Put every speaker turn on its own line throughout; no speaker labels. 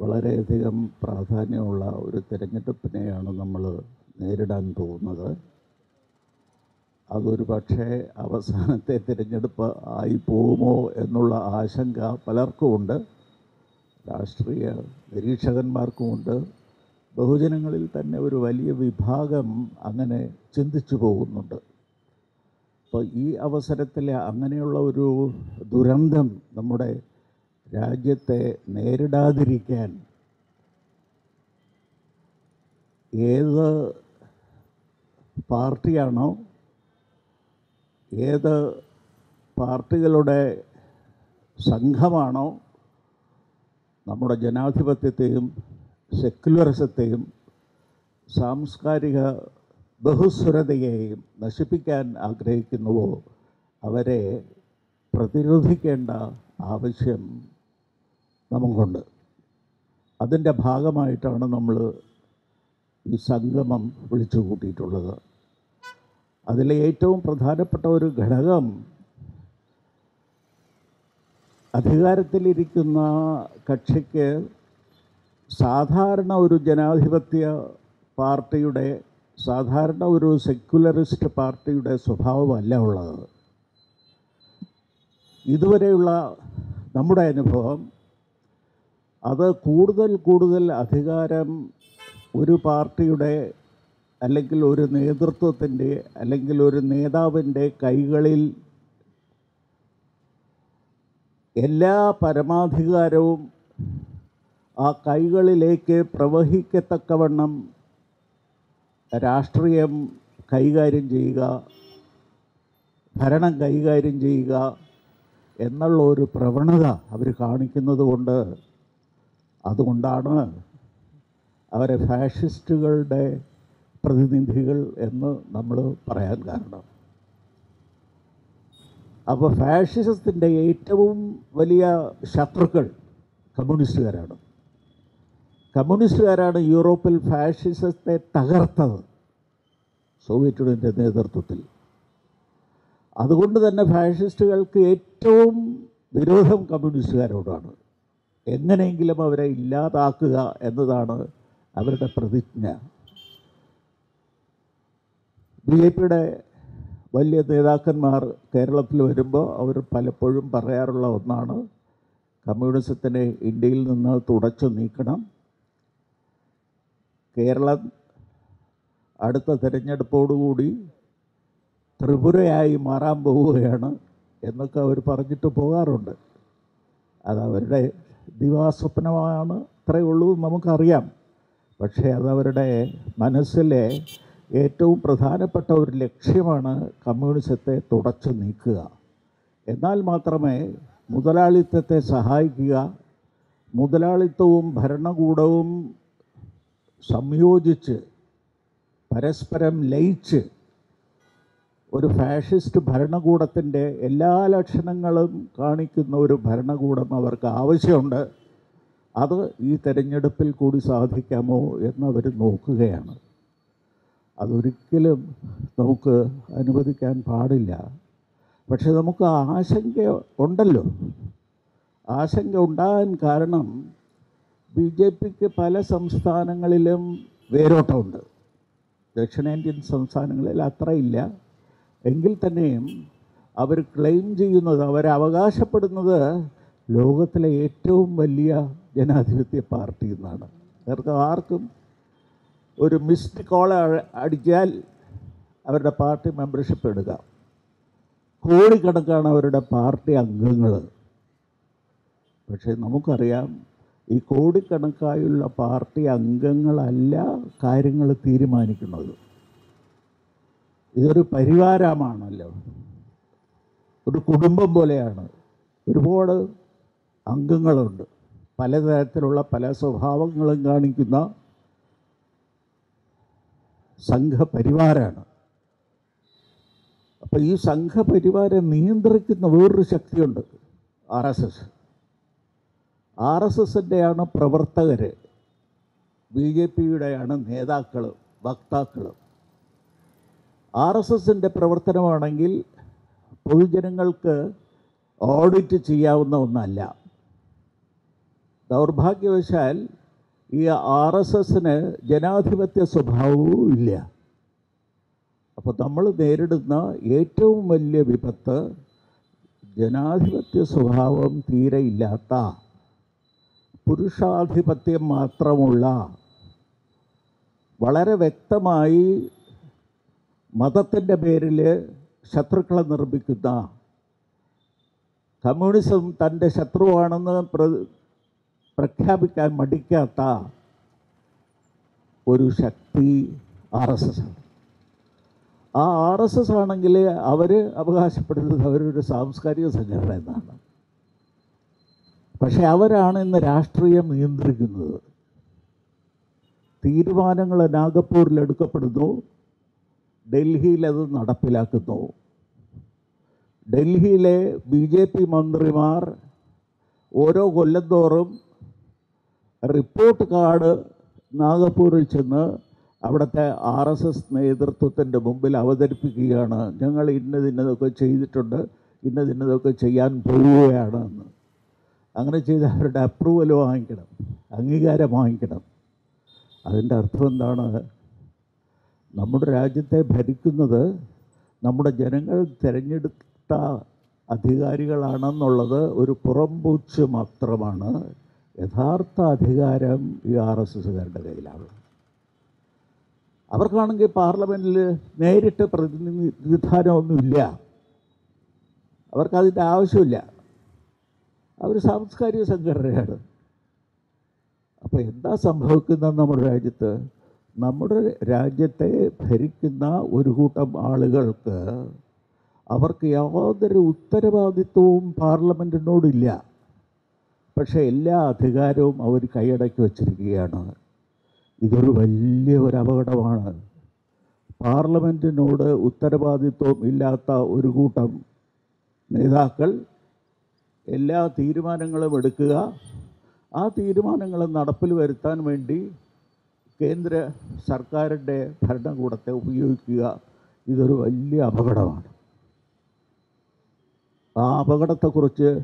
വളരെയധികം പ്രാധാന്യമുള്ള ഒരു തിരഞ്ഞെടുപ്പിനെയാണ് നമ്മൾ നേരിടാൻ പോകുന്നത്. അതൊരു പക്ഷേ അവസാനത്തെ തിരഞ്ഞെടുപ്പ് ആയി പോകുമോ എന്നുള്ള ആശങ്ക പലർക്കുമുണ്ട്. രാഷ്ട്രീയ നിരീക്ഷകന്മാർക്കുമുണ്ട്. ബഹുജനങ്ങളിൽ തന്നെ ഒരു വലിയ വിഭാഗം അങ്ങനെ ചിന്തിച്ചു പോകുന്നുണ്ട്. അപ്പോൾ ഈ അവസരത്തിൽ അങ്ങനെയുള്ള ഒരു ദുരന്തം നമ്മുടെ രാജ്യത്തെ നേരിടാതിരിക്കാൻ ഏത് പാർട്ടിയാണോ ഏത് പാർട്ടികളുടെ സംഘമാണോ നമ്മുടെ ജനാധിപത്യത്തെയും സെക്യുലറിസത്തെയും സാംസ്കാരിക ബഹുസ്വരതയെയും നശിപ്പിക്കാൻ ആഗ്രഹിക്കുന്നുവോ? അവരെ പ്രതിരോധിക്കേണ്ട ആവശ്യം നമുക്കുണ്ട്. അതിന്റെ ഭാഗമായിട്ടാണ് നമ്മൾ ഈ സംഗമം വിളിച്ചു കൂട്ടിയിട്ടുള്ളത്. അതിലെ ഏറ്റവും പ്രധാനപ്പെട്ട ഒരു ഘടകം അധികാരത്തിലിരിക്കുന്ന കക്ഷിക്ക് സാധാരണ ഒരു ജനാധിപത്യ പാർട്ടിയുടെ സാധാരണ ഒരു സെക്യുലറിസ്റ്റ് പാർട്ടിയുടെ സ്വഭാവമല്ല ഉള്ളത്. ഇതുവരെയുള്ള നമ്മുടെ അനുഭവം അത് കൂടുതൽ കൂടുതൽ അധികാരം ഒരു പാർട്ടിയുടെ അല്ലെങ്കിൽ ഒരു നേതൃത്വത്തിന്റെ അല്ലെങ്കിൽ ഒരു നേതാവിന്റെ കൈകളിൽ എല്ലാ പരമാധികാരവും ആ കൈകളിലേക്ക് പ്രവഹിക്കത്തക്കവണ്ണം രാഷ്ട്രീയം കൈകാര്യം ചെയ്യുക ഭരണം കൈകാര്യം ചെയ്യുക എന്നുള്ള ഒരു പ്രവണത അവർ കാണിക്കുന്നത് കൊണ്ട് അതുകൊണ്ടാണ് അവരെ ഫാഷിസ്റ്റുകളുടെ പ്രതിനിധികൾ എന്ന് നമ്മൾ പറയാൻ കാരണം. അപ്പോൾ ഫാഷിസത്തിന്റെ ഏറ്റവും വലിയ ശത്രുക്കൾ കമ്മ്യൂണിസ്റ്റുകാരാണ്. കമ്മ്യൂണിസ്റ്റുകാരാണ് യൂറോപ്പിൽ ഫാഷിസത്തെ തകർത്തത് സോവിയറ്റ് യൂണിയന്റെ നേതൃത്വത്തിൽ. അതുകൊണ്ട് തന്നെ ഫാഷിസ്റ്റുകൾക്ക് ഏറ്റവും വിരോധം കമ്മ്യൂണിസ്റ്റുകാരോടാണ്. എങ്ങനെയെങ്കിലും അവരെ ഇല്ലാതാക്കുക എന്നതാണ് അവരുടെ പ്രതിജ്ഞ. ബി ജെ പിയുടെ വലിയ നേതാക്കന്മാർ കേരളത്തിൽ വരുമ്പോൾ അവർ പലപ്പോഴും പറയാറുള്ള ഒന്നാണ് കമ്മ്യൂണിസത്തിനെ ഇന്ത്യയിൽ നിന്ന് തുടച്ചു നീക്കണം. കേരളം അടുത്ത തിരഞ്ഞെടുപ്പോടുകൂടി ത്രിപുരയായി മാറാൻ പോവുകയാണ് എന്നൊക്കെ അവർ പറഞ്ഞിട്ട് പോകാറുണ്ട്. അത് അവരുടെ ദിവാസ്വപ്നമാണ് അത്രയേ ഉള്ളൂ നമുക്കറിയാം. പക്ഷേ അതവരുടെ മനസ്സിലെ ഏറ്റവും പ്രധാനപ്പെട്ട ഒരു ലക്ഷ്യമാണ് കമ്മ്യൂണിസത്തെ തുടച്ചു നീക്കുക. എന്നാൽ മാത്രമേ മുതലാളിത്തത്തെ സഹായിക്കുക മുതലാളിത്തവും ഭരണകൂടവും സംയോജിച്ച് പരസ്പരം ലയിച്ച് ഒരു ഫാഷിസ്റ്റ് ഭരണകൂടത്തിന്റെ എല്ലാ ലക്ഷണങ്ങളും കാണിക്കുന്ന ഒരു ഭരണകൂടം അവർക്ക് ആവശ്യമുണ്ട്. അത് ഈ തെരഞ്ഞെടുപ്പിൽ കൂടി സാധിക്കാമോ എന്നവർ നോക്കുകയാണ്. അതൊരിക്കലും നമുക്ക് അനുവദിക്കാൻ പാടില്ല. പക്ഷെ നമുക്ക് ആശങ്ക ഉണ്ടല്ലോ. ആശങ്ക ഉണ്ടാകാൻ കാരണം ബി ജെ പിക്ക് പല സംസ്ഥാനങ്ങളിലും വേരോട്ടമുണ്ട്. ദക്ഷിണേന്ത്യൻ സംസ്ഥാനങ്ങളിൽ അത്രയില്ല. എങ്കിൽ തന്നെയും അവർ ക്ലെയിം ചെയ്യുന്നത് അവരവകാശപ്പെടുന്നത് ലോകത്തിലെ ഏറ്റവും വലിയ ജനാധിപത്യ പാർട്ടി എന്നാണ്. അവർക്ക് ആർക്കും ഒരു മിസ്ഡ് കോൾ അടിച്ചാൽ അവരുടെ പാർട്ടി മെമ്പർഷിപ്പ് എടുക്കാം കോടിക്കണക്കാണ് അവരുടെ പാർട്ടി അംഗങ്ങൾ പക്ഷേ നമുക്കറിയാം ഈ കോടിക്കണക്കായുള്ള പാർട്ടി അംഗങ്ങളല്ല കാര്യങ്ങൾ തീരുമാനിക്കുന്നത്. ഇതൊരു പരിവാരമാണല്ലോ. ഒരു കുടുംബം പോലെയാണ്. ഒരുപാട് അംഗങ്ങളുണ്ട്. പലതരത്തിലുള്ള പല സ്വഭാവങ്ങളും കാണിക്കുന്ന സംഘപരിവാരാണ്. അപ്പോൾ ഈ സംഘപരിവാരം നിയന്ത്രിക്കുന്ന വേറൊരു ശക്തിയുണ്ട് R S S. R S എസിന്റെയാണ് പ്രവർത്തകർ ബി ജെ പിയുടെയാണ് നേതാക്കൾ വക്താക്കൾ ആർ എസ് എസിന്റെ പ്രവർത്തനമാണെങ്കിൽ പൊതുജനങ്ങൾക്ക് ഓഡിറ്റ് ചെയ്യാവുന്ന ഒന്നല്ല. ദൗർഭാഗ്യവശാൽ ഈ ആർ എസ് എസിന് ജനാധിപത്യ സ്വഭാവവും ഇല്ല. അപ്പോൾ നമ്മൾ നേരിടുന്ന ഏറ്റവും വലിയ വിപത്ത് ജനാധിപത്യ സ്വഭാവം തീരെ ഇല്ലാത്ത പുരുഷാധിപത്യം മാത്രമുള്ള വളരെ വ്യക്തമായി മതത്തിന്റെ പേരിൽ ശത്രുക്കളെ നിർമ്മിക്കുന്ന കമ്മ്യൂണിസം തന്റെ ശത്രുവാണെന്ന് പ്ര പ്രഖ്യാപിക്കാൻ മടിക്കാത്ത ഒരു ശക്തി ആർ എസ് എസ് ആണ്. ആ ആർ എസ് എസ് ആണെങ്കിൽ അവർ അവകാശപ്പെടുന്നത് അവരൊരു സാംസ്കാരിക സംഘടന എന്നാണ്. പക്ഷെ അവരാണ് ഇന്ന് രാഷ്ട്രീയം നിയന്ത്രിക്കുന്നത്. തീരുമാനങ്ങൾ നാഗപ്പൂരിൽ എടുക്കപ്പെടുന്നു. ഡൽഹിയിൽ അത് നടപ്പിലാക്കുന്നു. ഡൽഹിയിലെ ബി ജെ പി മന്ത്രിമാർ ഓരോ കൊല്ലം തോറും റിപ്പോർട്ട് കാർഡ് നാഗപ്പൂരിൽ ചെന്ന് അവിടുത്തെ ആർ എസ് എസ് നേതൃത്വത്തിന്റെ മുമ്പിൽ അവതരിപ്പിക്കുകയാണ്. ഞങ്ങൾ ഇന്നതിന്നതൊക്കെ ചെയ്തിട്ടുണ്ട് ഇന്നതിന്നതൊക്കെ ചെയ്യാൻ പോവുകയാണ് എന്ന്. അങ്ങനെ ചെയ്ത് അവരുടെ അപ്രൂവൽ വാങ്ങിക്കണം അംഗീകാരം വാങ്ങിക്കണം. അതിന്റെ അർത്ഥം എന്താണ്? നമ്മുടെ രാജ്യത്തെ ഭരിക്കുന്നത് നമ്മുടെ ജനങ്ങൾ തിരഞ്ഞെടുത്ത അധികാരികളാണെന്നുള്ളത് ഒരു പുറംപൂച്ച് മാത്രമാണ്. യഥാർത്ഥ അധികാരം ഈ ആർ എസ് എസുകാരുടെ കയ്യിലാണ്. അവർക്കാണെങ്കിൽ പാർലമെന്റിൽ നേരിട്ട് പ്രതിനിധാനമൊന്നുമില്ല അവർക്കതിന്റെ ആവശ്യമില്ല. അവർ സാംസ്കാരിക സംഘടനയാണ്. അപ്പോൾ എന്താ സംഭവിക്കുന്നത് നമ്മുടെ രാജ്യത്ത്? നമ്മുടെ രാജ്യത്തെ ഭരിക്കുന്ന ഒരു കൂട്ടം ആളുകൾക്ക് അവർക്ക് യാതൊരു ഉത്തരവാദിത്വവും പാർലമെന്റിനോടില്ല പക്ഷേ എല്ലാ അധികാരവും അവർ കൈയടക്കി വച്ചിരിക്കുകയാണ്. ഇതൊരു വലിയ ഒരു അപകടമാണ്. പാർലമെന്റിനോട് ഉത്തരവാദിത്വം ഇല്ലാത്ത ഒരു കൂട്ടം നേതാക്കൾ എല്ലാ തീരുമാനങ്ങളും എടുക്കുക ആ തീരുമാനങ്ങൾ നടപ്പിൽ വരുത്താൻ വേണ്ടി കേന്ദ്ര സർക്കാരിന്റെ ഭരണകൂടത്തെ ഉപയോഗിക്കുക ഇതൊരു വലിയ അപകടമാണ്. ആ അപകടത്തെക്കുറിച്ച്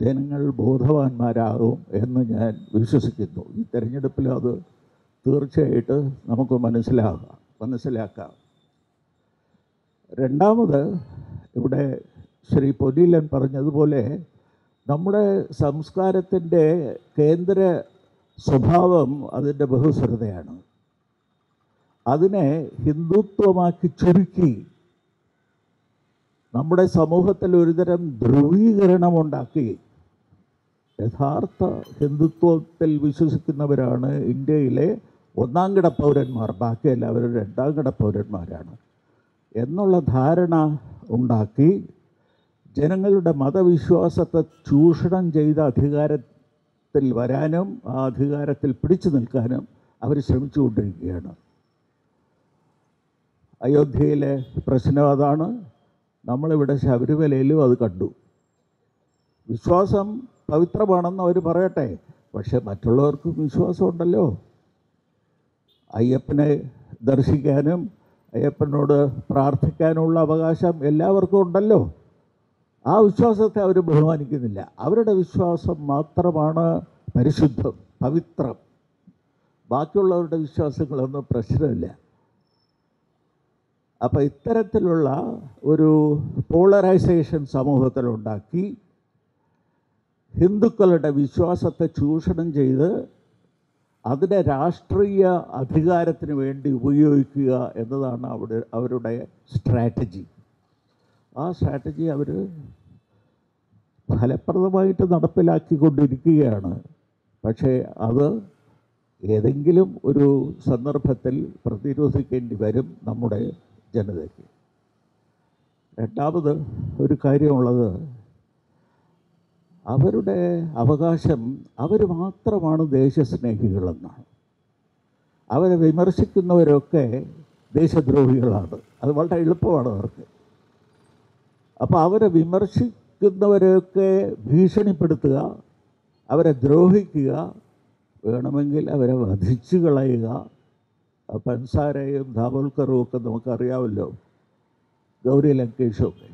ജനങ്ങൾ ബോധവാന്മാരാകും എന്ന് ഞാൻ വിശ്വസിക്കുന്നു. ഈ തെരഞ്ഞെടുപ്പിൽ അത് തീർച്ചയായിട്ട് നമുക്ക് മനസ്സിലാകാം മനസ്സിലാക്കാം. രണ്ടാമത് ഇവിടെ ശ്രീ പൊന്നീലൻ പറഞ്ഞതുപോലെ നമ്മുടെ സംസ്കാരത്തിന്റെ കേന്ദ്ര സ്വഭാവം അതിന്റെ ബഹുസ്വരതയാണ്. അതിനെ ഹിന്ദുത്വമാക്കി ചുരുക്കി നമ്മുടെ സമൂഹത്തിൽ ഒരുതരം ധ്രുവീകരണമുണ്ടാക്കി. യഥാർത്ഥ ഹിന്ദുത്വത്തിൽ വിശ്വസിക്കുന്നവരാണ് ഇന്ത്യയിലെ ഒന്നാം കിട പൗരന്മാർ ബാക്കി എല്ലാവരും രണ്ടാം കിട പൗരന്മാരാണ് എന്നുള്ള ധാരണ ഉണ്ടാക്കി ജനങ്ങളുടെ മതവിശ്വാസത്തെ ചൂഷണം ചെയ്ത അധികാരത്തിൽ വരാനും ആ അധികാരത്തിൽ പിടിച്ചു നിൽക്കാനും അവർ ശ്രമിച്ചുകൊണ്ടിരിക്കുകയാണ്. അയോധ്യയിലെ പ്രശ്നം അതാണ്. നമ്മളിവിടെ ശബരിമലയിലും അത് കണ്ടു. വിശ്വാസം പവിത്രമാണെന്ന് അവർ പറയട്ടെ പക്ഷെ മറ്റുള്ളവർക്കും വിശ്വാസമുണ്ടല്ലോ. അയ്യപ്പനെ ദർശിക്കാനും അയ്യപ്പനോട് പ്രാർത്ഥിക്കാനുള്ള അവകാശം എല്ലാവർക്കും ഉണ്ടല്ലോ. ആ വിശ്വാസത്തെ അവർ ബഹുമാനിക്കുന്നില്ല. അവരുടെ വിശ്വാസം മാത്രമാണ് പരിശുദ്ധം പവിത്രം. ബാക്കിയുള്ളവരുടെ വിശ്വാസങ്ങളൊന്നും പ്രശ്നമില്ല. അപ്പോൾ ഇത്തരത്തിലുള്ള ഒരു പോളറൈസേഷൻ സമൂഹത്തിലുണ്ടാക്കി ഹിന്ദുക്കളുടെ വിശ്വാസത്തെ ചൂഷണം ചെയ്ത് അതിനെ രാഷ്ട്രീയ അധികാരത്തിന് വേണ്ടി ഉപയോഗിക്കുക എന്നതാണ് അവിടെ അവരുടെ സ്ട്രാറ്റജി. ആ സ്ട്രാറ്റജി അവർ ഫലപ്രദമായിട്ട് നടപ്പിലാക്കിക്കൊണ്ടിരിക്കുകയാണ്. പക്ഷേ അത് ഏതെങ്കിലും ഒരു സന്ദർഭത്തിൽ പ്രതിരോധിക്കേണ്ടി വരും നമ്മുടെ ജനതയ്ക്ക്. രണ്ടാമത് ഒരു കാര്യമുള്ളത് അവരുടെ അവകാശം അവർ മാത്രമാണ് ദേശസ്നേഹികളെന്നാണ്. അവരെ വിമർശിക്കുന്നവരൊക്കെ ദേശദ്രോഹികളാണ്. അത് വളരെ എളുപ്പമാണ് അവർക്ക്. അപ്പോൾ അവരെ വിമർശിക്കുന്നവരെയൊക്കെ ഭീഷണിപ്പെടുത്തുക അവരെ ദ്രോഹിക്കുക വേണമെങ്കിൽ അവരെ വധിച്ചു കളയുക. പൻസാരയും ധാവോൽക്കറും ഒക്കെ നമുക്കറിയാമല്ലോ ഗൗരി ലങ്കേഷും ഒക്കെ.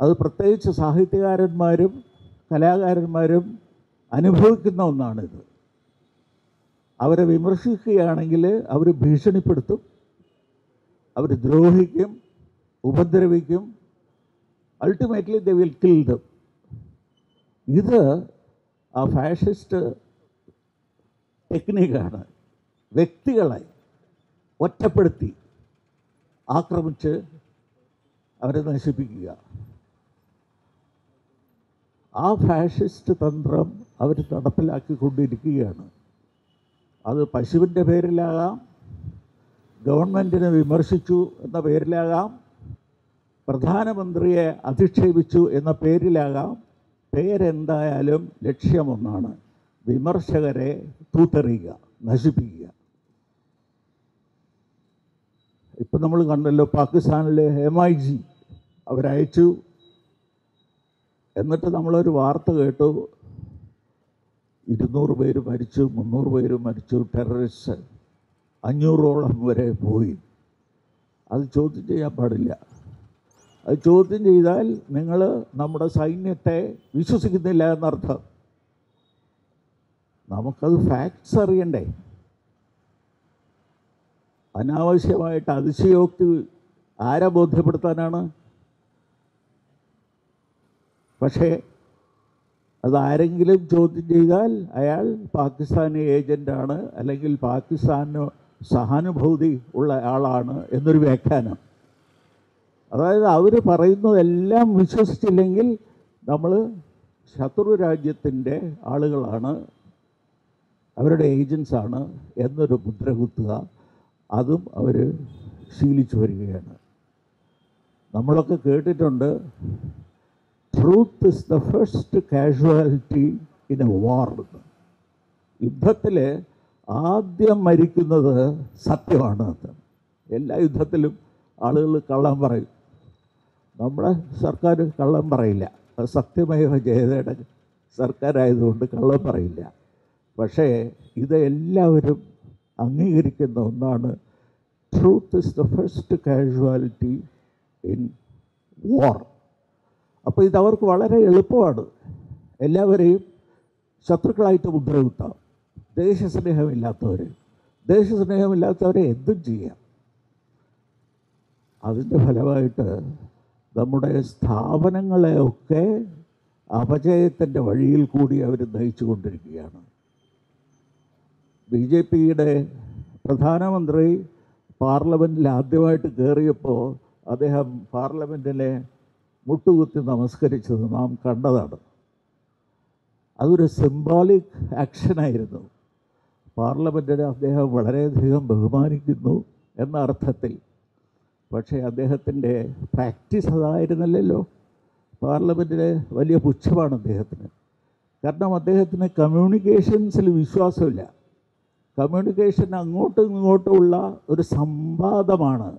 അത് പ്രത്യേകിച്ച് സാഹിത്യകാരന്മാരും കലാകാരന്മാരും അനുഭവിക്കുന്ന ഒന്നാണിത്. അവരെ വിമർശിക്കുകയാണെങ്കിൽ അവർ ഭീഷണിപ്പെടുത്തും അവർ ദ്രോഹിക്കും ഉപദ്രവിക്കും. Ultimately they will kill the ഇത് ആ ഫാഷിസ്റ്റ് ടെക്നിക്കാണ് വ്യക്തികളെ ഒറ്റപ്പെടുത്തി ആക്രമിച്ച് അവരെ നശിപ്പിക്കുക. ആ ഫാഷിസ്റ്റ് തന്ത്രം അവർ നടപ്പിലാക്കിക്കൊണ്ടിരിക്കുകയാണ്. അത് പശുവിന്റെ പേരിലാകാം ഗവൺമെന്റിനെ വിമർശിച്ചു എന്ന പേരിലാകാം പ്രധാനമന്ത്രിയെ അധിക്ഷേപിച്ചു എന്ന പേരിലാകാം പേരെന്തായാലും ലക്ഷ്യമൊന്നാണ് വിമർശകരെ തൂത്തെറിയുക നശിപ്പിക്കുക. ഇപ്പം നമ്മൾ കണ്ടല്ലോ പാകിസ്ഥാനിലെ എം ഐ ജി അവരയച്ചു. എന്നിട്ട് നമ്മളൊരു വാർത്ത കേട്ടു. ഇരുന്നൂറ് പേര് മരിച്ചു മുന്നൂറ് പേര് മരിച്ചു ടെററിസ്റ്റ് അഞ്ഞൂറോളം വരെ പോയി. അത് ചോദ്യം ചെയ്യാൻ പാടില്ല. അത് ചോദ്യം ചെയ്താൽ നിങ്ങൾ നമ്മുടെ സൈന്യത്തെ വിശ്വസിക്കുന്നില്ല എന്നർത്ഥം. നമുക്കത് ഫാക്ട്സ് അറിയണ്ടേ? അനാവശ്യമായിട്ട് അതിശയോക്തി ആരെ ബോധ്യപ്പെടുത്താനാണ്? പക്ഷേ അതാരെങ്കിലും ചോദ്യം ചെയ്താൽ അയാൾ പാകിസ്ഥാനി ഏജന്റാണ് അല്ലെങ്കിൽ പാകിസ്ഥാന് സഹാനുഭൂതി ഉള്ള ആളാണ് എന്നൊരു വ്യാഖ്യാനം. അതായത് അവർ പറയുന്നതെല്ലാം വിശ്വസിച്ചില്ലെങ്കിൽ നമ്മൾ ശത്രു രാജ്യത്തിന്റെ ആളുകളാണ് അവരുടെ ഏജൻസാണ് എന്നൊരു മുദ്ര കുത്തുക അതും അവർ ശീലിച്ചു വരികയാണ്. നമ്മളൊക്കെ കേട്ടിട്ടുണ്ട് truth is the first casualty in a war യുദ്ധത്തിൽ ആദ്യം മരിക്കുന്നത് സത്യമാണ്. എല്ലാ യുദ്ധത്തിലും ആളുകൾ കള്ളം പറയും. നമ്മുടെ സർക്കാർ കള്ളം പറയില്ല. അത് സത്യമേവ ജയതയുടെ സർക്കാരായതുകൊണ്ട് കള്ളം പറയില്ല. പക്ഷേ ഇത് എല്ലാവരും അംഗീകരിക്കുന്ന ഒന്നാണ് truth is the first casualty in war അപ്പോൾ ഇതവർക്ക് വളരെ എളുപ്പമാണ്. എല്ലാവരെയും ശത്രുക്കളായിട്ട് മുദ്രകുത്താം. ദേശസ്നേഹമില്ലാത്തവർ ദേശസ്നേഹമില്ലാത്തവരെ എന്തും ചെയ്യാം. അതിന്റെ ഫലമായിട്ട് നമ്മുടെ സ്ഥാപനങ്ങളെയൊക്കെ അപജയത്തിന്റെ വഴിയിൽ കൂടി അവർ നയിച്ചു കൊണ്ടിരിക്കുകയാണ് ബി ജെ പിയുടെ പ്രധാനമന്ത്രി പാർലമെന്റിൽ ആദ്യമായിട്ട് കയറിയപ്പോൾ അദ്ദേഹം പാർലമെന്റിനെ മുട്ടുകുത്തി നമസ്കരിച്ചത് നാം കണ്ടതാണ്. അതൊരു സിംബോളിക് ആക്ഷനായിരുന്നു പാർലമെന്റിനെ അദ്ദേഹം വളരെയധികം ബഹുമാനിക്കുന്നു എന്ന അർത്ഥത്തിൽ പക്ഷേ അദ്ദേഹത്തിന്റെ പ്രാക്ടീസ് അതായിരുന്നില്ലല്ലോ. പാർലമെന്റിലെ വലിയ പുച്ഛമാണ് അദ്ദേഹത്തിന്. കാരണം അദ്ദേഹത്തിന് കമ്മ്യൂണിക്കേഷൻസിൽ വിശ്വാസമില്ല. കമ്മ്യൂണിക്കേഷൻ അങ്ങോട്ടും ഇങ്ങോട്ടുമുള്ള ഒരു സംവാദമാണ്.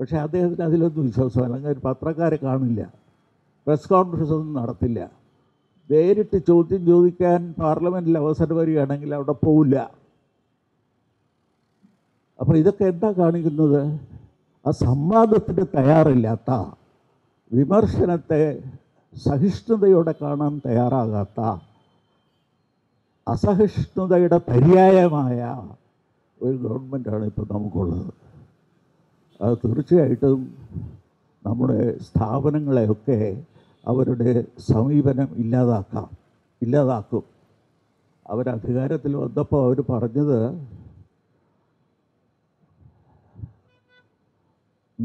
പക്ഷേ അദ്ദേഹത്തിന് അതിലൊന്നും വിശ്വാസമല്ല. അങ്ങനെ പത്രക്കാരെ കാണില്ല. പ്രസ് കോൺഫറൻസ് ഒന്നും നടത്തില്ല. നേരിട്ട് ചോദ്യം ചോദിക്കാൻ പാർലമെന്റിൽ അവസരം വരികയാണെങ്കിൽ അവിടെ പോവില്ല. അപ്പോൾ ഇതൊക്കെ എന്താ കാണിക്കുന്നത്? ആ സംവാദത്തിന് തയ്യാറില്ലാത്ത വിമർശനത്തെ സഹിഷ്ണുതയോടെ കാണാൻ തയ്യാറാകാത്ത അസഹിഷ്ണുതയുടെ പര്യായമായ ഒരു ഗവൺമെന്റാണ് ഇപ്പോൾ നമുക്കുള്ളത്. അത് തീർച്ചയായിട്ടും നമ്മുടെ സ്ഥാപനങ്ങളെയൊക്കെ അവരുടെ സമീപനം ഇല്ലാതാക്കാം ഇല്ലാതാക്കും. അവരധികാരത്തിൽ വന്നപ്പോൾ അവർ പറഞ്ഞത്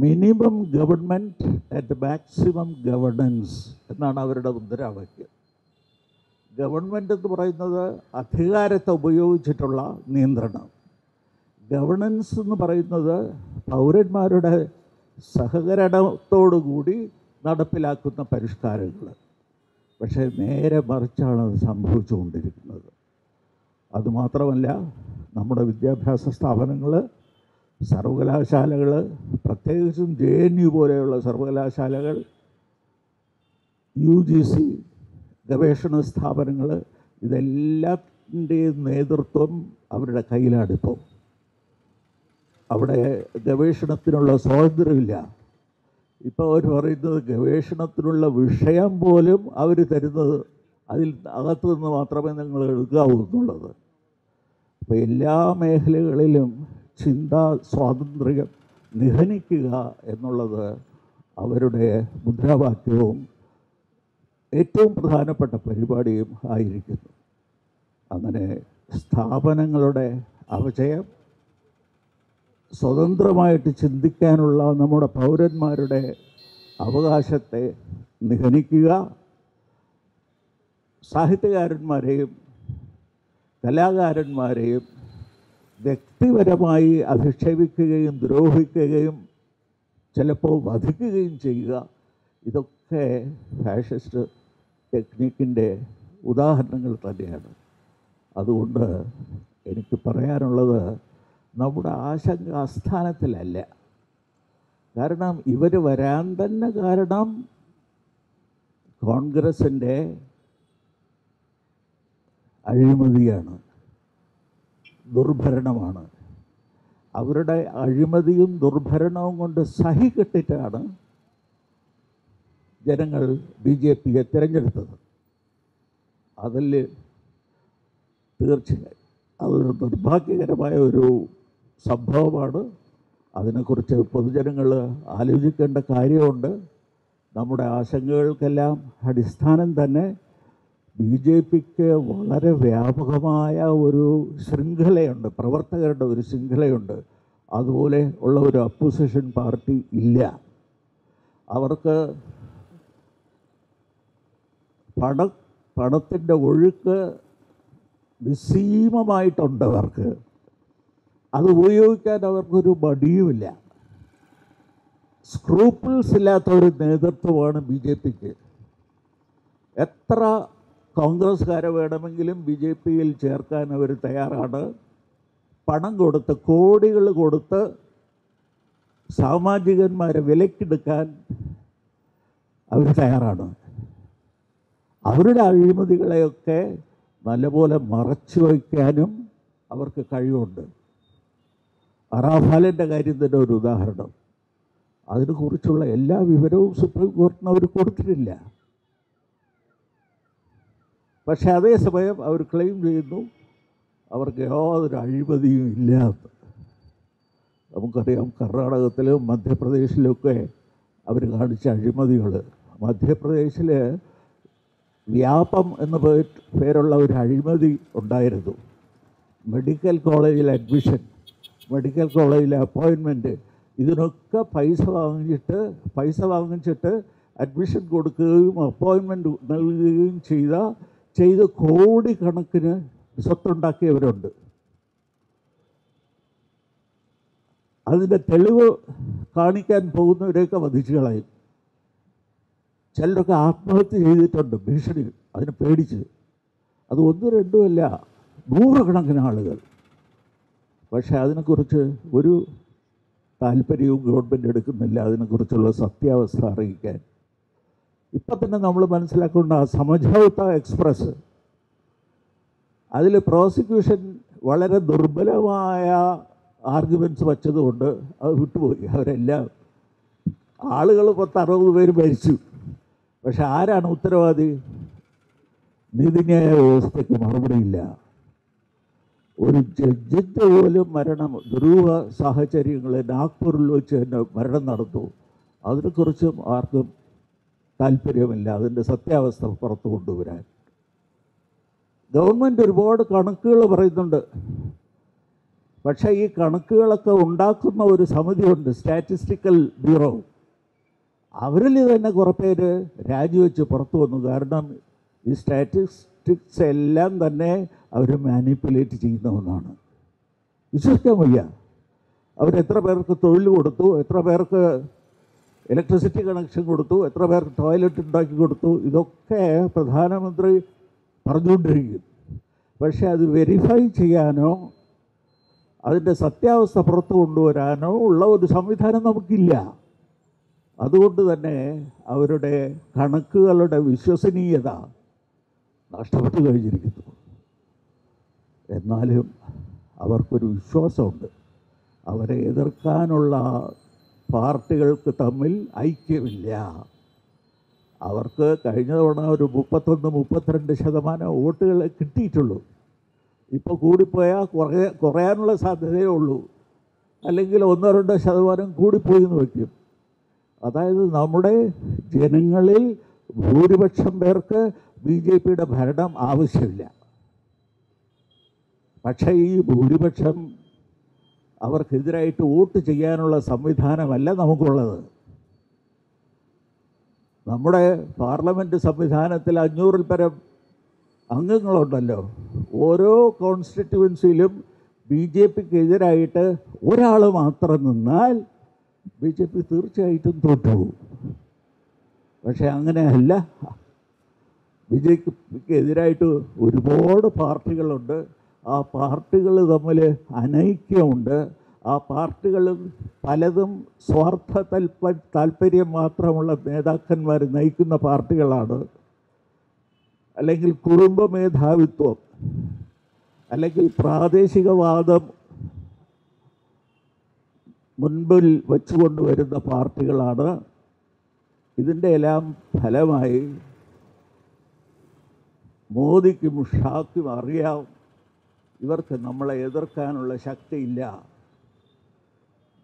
minimum government at maximum governance എന്നാണ് അവരുടെ മുദ്രാവാക്യം. ഗവൺമെന്റ് എന്ന് പറയുന്നത് അധികാരത്തെ ഉപയോഗിച്ചിട്ടുള്ള നിയന്ത്രണം. ഗവർണൻസ് എന്ന് പറയുന്നത് പൗരന്മാരുടെ സഹകരണത്തോടുകൂടി നടപ്പിലാക്കുന്ന പരിഷ്കാരങ്ങൾ പക്ഷേ നേരെ മറിച്ചാണ് അത് സംഭവിച്ചുകൊണ്ടിരിക്കുന്നത്. അതുമാത്രമല്ല നമ്മുടെ വിദ്യാഭ്യാസ സ്ഥാപനങ്ങൾ സർവകലാശാലകൾ പ്രത്യേകിച്ചും ജെ എൻ യു പോലെയുള്ള സർവകലാശാലകൾ യു ജി സി ഗവേഷണ സ്ഥാപനങ്ങൾ ഇതെല്ലാത്തിന്റെയും നേതൃത്വം അവരുടെ കയ്യിലാണിപ്പോൾ അവിടെ ഗവേഷണത്തിനുള്ള സ്വാതന്ത്ര്യമില്ല. ഇപ്പോൾ അവർ പറയുന്നത് ഗവേഷണത്തിനുള്ള വിഷയം പോലും അവർ തരുന്നത് അതിൽ അകത്തു നിന്ന് മാത്രമേ നിങ്ങൾ എടുക്കാവൂ എന്നുള്ളത്. അപ്പോൾ എല്ലാ മേഖലകളിലും ചിന്താ സ്വാതന്ത്ര്യം നിഹനിക്കുക എന്നുള്ളത് അവരുടെ മുദ്രാവാക്യവും ഏറ്റവും പ്രധാനപ്പെട്ട പരിപാടിയും ആയിരിക്കുന്നു. അങ്ങനെ സ്ഥാപനങ്ങളുടെ അപചയം സ്വതന്ത്രമായിട്ട് ചിന്തിക്കാനുള്ള നമ്മുടെ പൗരന്മാരുടെ അവകാശത്തെ നിഹനിക്കുക സാഹിത്യകാരന്മാരെയും കലാകാരന്മാരെയും വ്യക്തിപരമായി അധിക്ഷേപിക്കുകയും ദ്രോഹിക്കുകയും ചിലപ്പോൾ വധിക്കുകയും ചെയ്യുക ഇതൊക്കെ ഫാഷിസ്റ്റ് ടെക്നിക്കിന്റെ ഉദാഹരണങ്ങൾ തന്നെയാണ്. അതുകൊണ്ട് എനിക്ക് പറയാനുള്ളത് നമ്മുടെ ആശങ്ക ആസ്ഥാനത്തിലല്ല കാരണം ഇവർ വരാൻ തന്നെ കാരണം കോൺഗ്രസിന്റെ അഴിമതിയാണ്. ദുർഭരണമാണ്. അവരുടെ അഴിമതിയും ദുർഭരണവും കൊണ്ട് സഹി കെട്ടിട്ടാണ് ജനങ്ങൾ ബി ജെ പിയെ തിരഞ്ഞെടുത്തത്. അതിൽ തീർച്ചയായും അതൊരു നിർഭാഗ്യകരമായ ഒരു സംഭവമാണ്. അതിനെക്കുറിച്ച് പൊതുജനങ്ങൾ ആലോചിക്കേണ്ട കാര്യമുണ്ട്. നമ്മുടെ ആശങ്കകൾക്കെല്ലാം അടിസ്ഥാനം തന്നെ ബി ജെ പിക്ക് വളരെ വ്യാപകമായ ഒരു ശൃംഖലയുണ്ട് പ്രവർത്തകരുടെ ഒരു ശൃംഖലയുണ്ട്. അതുപോലെ ഉള്ള ഒരു അപ്പോസിഷൻ പാർട്ടി ഇല്ല. അവർക്ക് പണ പണത്തിന്റെ ഒഴുക്ക് നിസ്സീമമായിട്ടുണ്ട് അവർക്ക്. അത് ഉപയോഗിക്കാൻ അവർക്കൊരു മടിയുമില്ല. സ്ക്രൂപ്പിൾസ് ഇല്ലാത്ത ഒരു നേതൃത്വമാണ് ബി ജെ പിക്ക്. എത്ര കോൺഗ്രസ്സുകാരെ വേണമെങ്കിലും ബി ജെ പിയിൽ ചേർക്കാൻ അവർ തയ്യാറാണ്. പണം കൊടുത്ത് കോടികൾ കൊടുത്ത് സാമാജികന്മാരെ വിലക്കെടുക്കാൻ അവർ തയ്യാറാണ്. അവരുടെ അഴിമതികളെയൊക്കെ നല്ലപോലെ മറച്ചു വയ്ക്കാനും അവർക്ക് കഴിവുണ്ട്. അറാഫാലിന്റെ കാര്യം തന്നെ ഒരു ഉദാഹരണം. അതിനെക്കുറിച്ചുള്ള എല്ലാ വിവരവും സുപ്രീം കോർട്ടിന് അവർ കൊടുത്തിട്ടില്ല. പക്ഷെ അതേസമയം അവർ ക്ലെയിം ചെയ്യുന്നു അവർക്ക് യാതൊരു അഴിമതിയും ഇല്ല എന്ന്. നമുക്കറിയാം കർണാടകത്തിലും മധ്യപ്രദേശിലുമൊക്കെ അവർ കാണിച്ച അഴിമതികൾ മധ്യപ്രദേശിൽ വ്യാപം എന്ന പേരുള്ള ഒരു അഴിമതി ഉണ്ടായിരുന്നു മെഡിക്കൽ കോളേജിൽ അഡ്മിഷൻ മെഡിക്കൽ കോളേജിലെ അപ്പോയിൻമെന്റ് ഇതിനൊക്കെ പൈസ വാങ്ങിച്ചിട്ട് പൈസ വാങ്ങിച്ചിട്ട് അഡ്മിഷൻ കൊടുക്കുകയും അപ്പോയിൻമെന്റ് നൽകുകയും ചെയ്ത ചെയ്ത് കോടിക്കണക്കിന് സ്വത്തുണ്ടാക്കിയവരുണ്ട്. അതിന്റെ തെളിവ് കാണിക്കാൻ പോകുന്നവരെയൊക്കെ വധിച്ചു കളയും ചിലരൊക്കെ ആത്മഹത്യ ചെയ്തിട്ടുണ്ട് ഭീഷണി അതിനെ പേടിച്ച്. അത് ഒന്നും രണ്ടുമല്ല നൂറുകണക്കിന് ആളുകൾ. പക്ഷേ അതിനെക്കുറിച്ച് ഒരു താല്പര്യവും ഗവൺമെന്റ് എടുക്കുന്നില്ല. അതിനെക്കുറിച്ചുള്ള സത്യാവസ്ഥ അറിയിക്കാൻ. ഇപ്പം തന്നെ നമ്മൾ മനസ്സിലാക്കേണ്ട സമझौता എക്സ്പ്രസ്. അതിൽ പ്രോസിക്യൂഷൻ വളരെ ദുർബലമായ ആർഗ്യുമെന്റ്സ് വച്ചതുകൊണ്ട് അത് വിട്ടുപോയി. അവരെല്ലാം ആളുകൾ പത്ത് അറുപത് പേര് മരിച്ചു. പക്ഷെ ആരാണ് ഉത്തരവാദി? നീതിന്യായ വ്യവസ്ഥയ്ക്ക് മറുപടിയില്ല ഒരു ജഡ്ജിന്റെ പോലും മരണം ദുരൂഹ സാഹചര്യങ്ങളിൽ നാഗ്പൂരിൽ വെച്ച് തന്നെ മരണം നടന്നു. അതിനെക്കുറിച്ചും ആർക്കും താല്പര്യമില്ല അതിന്റെ സത്യാവസ്ഥ പുറത്തു കൊണ്ടുവരാൻ. ഗവൺമെന്റ് ഒരുപാട് കണക്കുകൾ പറയുന്നുണ്ട്. പക്ഷേ ഈ കണക്കുകളൊക്കെ ഉണ്ടാക്കുന്ന ഒരു സമിതിയുണ്ട് സ്റ്റാറ്റിസ്റ്റിക്കൽ ബ്യൂറോ. അവരിൽ തന്നെ കുറേ പേര് രാജിവെച്ച് പുറത്തു വന്നു. കാരണം ഈ സ്റ്റാറ്റിസ്റ്റിക്സ് എല്ലാം തന്നെ അവർ മാനിപ്പുലേറ്റ് ചെയ്യുന്ന ഒന്നാണ്. വിശ്വസിക്കാൻ വയ്യ. അവരെത്ര പേർക്ക് തൊഴിൽ കൊടുത്തു എത്ര പേർക്ക് ഇലക്ട്രിസിറ്റി കണക്ഷൻ കൊടുത്തു എത്ര പേർക്ക് ടോയ്ലറ്റ് ഉണ്ടാക്കി കൊടുത്തു ഇതൊക്കെ പ്രധാനമന്ത്രി പറഞ്ഞുകൊണ്ടിരിക്കും പക്ഷേ അത് വെരിഫൈ ചെയ്യാനോ അതിന്റെ സത്യാവസ്ഥ പുറത്തു കൊണ്ടുവരാനോ ഉള്ള ഒരു സംവിധാനം നമുക്കില്ല. അതുകൊണ്ട് തന്നെ അവരുടെ കണക്കുകളുടെ വിശ്വസനീയത നഷ്ടപ്പെട്ടു കഴിഞ്ഞിരിക്കുന്നു. എന്നാലും അവർക്കൊരു വിശ്വാസമുണ്ട്. അവരെ എതിർക്കാനുള്ള പാർട്ടികൾക്ക് തമ്മിൽ ഐക്യമില്ല. അവർക്ക് കഴിഞ്ഞ തവണ ഒരു മുപ്പത്തൊന്ന് മുപ്പത്തിരണ്ട് ശതമാനം വോട്ടുകൾ കിട്ടിയിട്ടുള്ളൂ. ഇപ്പോൾ കൂടിപ്പോയാൽ കുറേ കുറയാനുള്ള സാധ്യതയേ ഉള്ളൂ. അല്ലെങ്കിൽ ഒന്നോ രണ്ടോ ശതമാനം കൂടിപ്പോയി എന്ന് വയ്ക്കും. അതായത് നമ്മുടെ ജനങ്ങളിൽ ഭൂരിപക്ഷം പേർക്ക് ബി ജെ പിയുടെ ഭരണം ആവശ്യമില്ല. പക്ഷേ ഈ ഭൂരിപക്ഷം അവർക്കെതിരായിട്ട് വോട്ട് ചെയ്യാനുള്ള സംവിധാനമല്ല നമുക്കുള്ളത്. നമ്മുടെ പാർലമെന്റ് സംവിധാനത്തിൽ അഞ്ഞൂറിൽ പരം അംഗങ്ങളുണ്ടല്ലോ. ഓരോ കോൺസ്റ്റിറ്റ്യുവൻസിയിലും ബി ജെ പിക്ക് എതിരായിട്ട് ഒരാൾ മാത്രം നിന്നാൽ ബി ജെ പി തീർച്ചയായിട്ടും തോറ്റുപോകും. പക്ഷേ അങ്ങനെയല്ല. ബി ജെ പിക്ക് എതിരായിട്ട് ഒരുപാട് പാർട്ടികളുണ്ട്. ആ പാർട്ടികൾ തമ്മിൽ അനൈക്യമുണ്ട്. ആ പാർട്ടികൾ പലതും സ്വാർത്ഥ തൽപ താല്പര്യം മാത്രമുള്ള നേതാക്കന്മാർ നയിക്കുന്ന പാർട്ടികളാണ്. അല്ലെങ്കിൽ കുടുംബ മേധാവിത്വം അല്ലെങ്കിൽ പ്രാദേശികവാദം മുൻപിൽ വെച്ചുകൊണ്ടുവരുന്ന പാർട്ടികളാണ്. ഇതിന്റെ എല്ലാം ഫലമായി മോദിക്കും ഷാക്കും അറിയാം. ഇവർക്ക് നമ്മളെ എതിർക്കാനുള്ള ശക്തിയില്ല.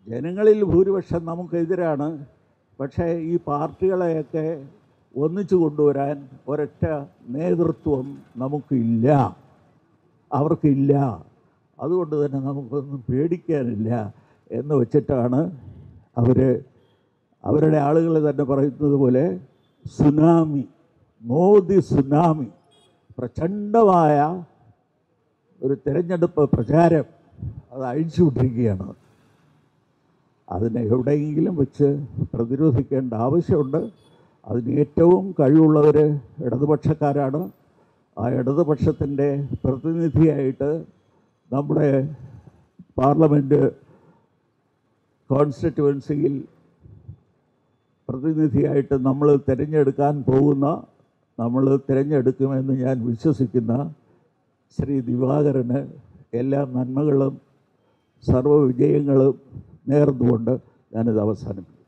ജനങ്ങളിൽ ഭൂരിപക്ഷം നമുക്കെതിരാണ്. പക്ഷേ ഈ പാർട്ടികളെയൊക്കെ ഒന്നിച്ചു കൊണ്ടുവരാൻ ഒരൊറ്റ നേതൃത്വം നമുക്കില്ല. അവർക്കില്ല. അതുകൊണ്ട് തന്നെ നമുക്കൊന്നും പേടിക്കാനില്ല എന്ന് വെച്ചിട്ടാണ് അവർ അവരുടെ ആളുകൾ തന്നെ പറയുന്നത് പോലെ സുനാമി മോദി സുനാമി പ്രചണ്ഡമായ ഒരു തിരഞ്ഞെടുപ്പ് പ്രചാരം അത് അഴിച്ചുവിട്ടിരിക്കുകയാണ് അതിനെ എവിടെയെങ്കിലും വെച്ച് പ്രതിരോധിക്കേണ്ട ആവശ്യമുണ്ട്. അതിന് ഏറ്റവും കഴിവുള്ളവർ ഇടതുപക്ഷക്കാരാണ്. ആ ഇടതുപക്ഷത്തിന്റെ പ്രതിനിധിയായിട്ട് നമ്മുടെ പാർലമെന്റ് കോൺസ്റ്റിറ്റ്യുവൻസിയിൽ പ്രതിനിധിയായിട്ട് നമ്മൾ തിരഞ്ഞെടുക്കാൻ പോകുന്ന നമ്മൾ തിരഞ്ഞെടുക്കുമെന്ന് ഞാൻ വിശ്വസിക്കുന്ന ശ്രീ ദിവാകരന് എല്ലാ നന്മകളും സർവവിജയങ്ങളും നേർന്നുകൊണ്ട് ഞാനിത് അവസാനിപ്പിക്കും